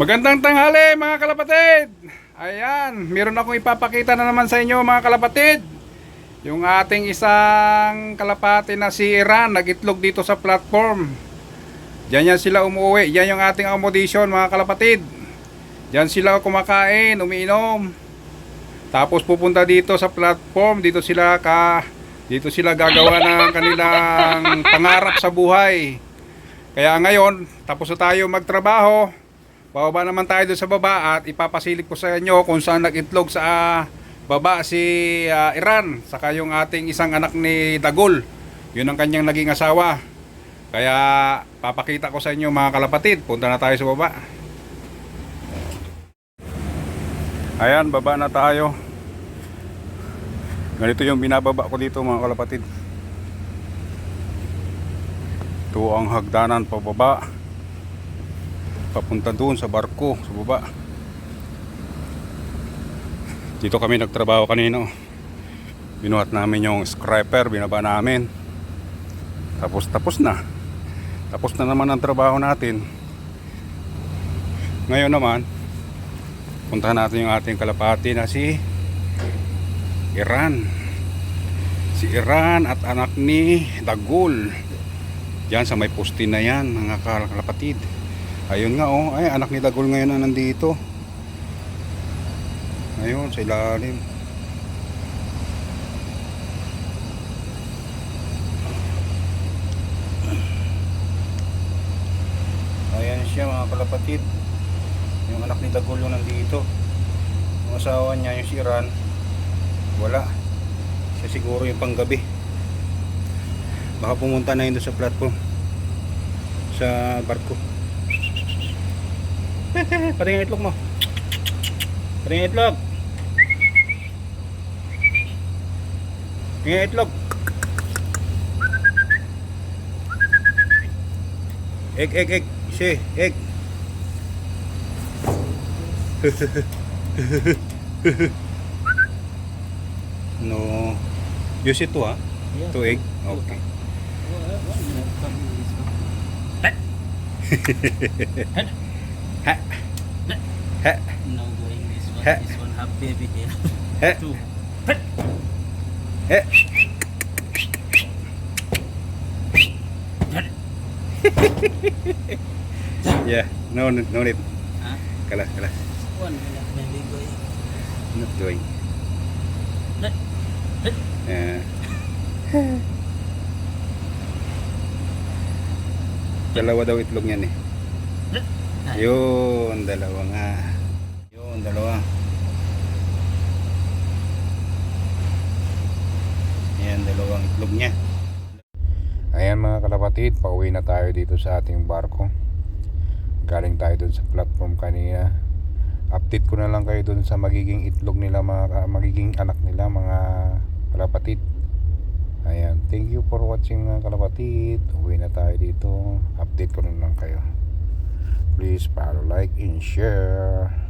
Magandang tanghali mga kalapatid. Ayan, meron akong ipapakita na naman sa inyo mga kalapatid. Yung ating isang kalapati na si Iran nagitlog dito sa platform. Diyan yan sila umuwi. Yan yung ating accommodation mga kalapatid. Diyan sila kumakain, umiinom. Tapos pupunta dito sa platform, dito sila ka dito sila gagawa ng kanilang pangarap sa buhay. Kaya ngayon, tapos na tayo magtrabaho. Bababa naman tayo doon sa baba at ipapasilip ko sa inyo kung saan nag-itlog sa ah, baba si ah, Iran saka yung ating isang anak ni Dagul. Yun ang kanyang naging asawa. Kaya papakita ko sa inyo mga kalapatid. Punta na tayo sa baba. Ayan, baba na tayo. Ganito yung binababa ko dito mga kalapatid. Ito ang hagdanan pababa. Papunta doon sa barko, sa baba. Dito kami nagtrabaho kanino. Binuhat namin yung scraper, binaba namin. Tapos tapos na. Tapos na naman ang trabaho natin. Ngayon naman, puntahan natin yung ating kalapati na si Iran. Si Iran at anak ni Dagul. Diyan sa may postin na yan, mga kal- kalapatid. Ayun nga oh, ay anak ni Dagul ngayon na nandito. Ayun, sa ilalim. Ayan siya mga kalapatid. Yung anak ni Dagul yung nandito. Yung asawa niya, yung si Iran, wala. Siya siguro yung panggabi. Baka pumunta na yun sa platform. Sa barko. Pati yung itlog mo. Pati yung itlog. Yung itlog. Egg, egg, egg. Si, egg. no. Use it to ha? Yeah. To egg? Okay. Ha. Ha. No going this one. This one have baby here. Ha. Two. Ha. Yeah, no, no, no need. Huh? Kalas, kalas. One minute baby going. Not. Heh. Yeah. Dalawa daw itlog niyan eh. Yun, dalawa nga. Yun, dalawa. Ayan, dalawang itlog niya. Ayan mga kalapatid, pauwi na tayo dito sa ating barko. Galing tayo dun sa platform kanina. Update ko na lang kayo dun sa magiging itlog nila, mga, magiging anak nila mga kalapatid. Ayan, thank you for watching mga kalapatid. Uwi na tayo dito. Update ko na lang kayo. Please follow, like, and share.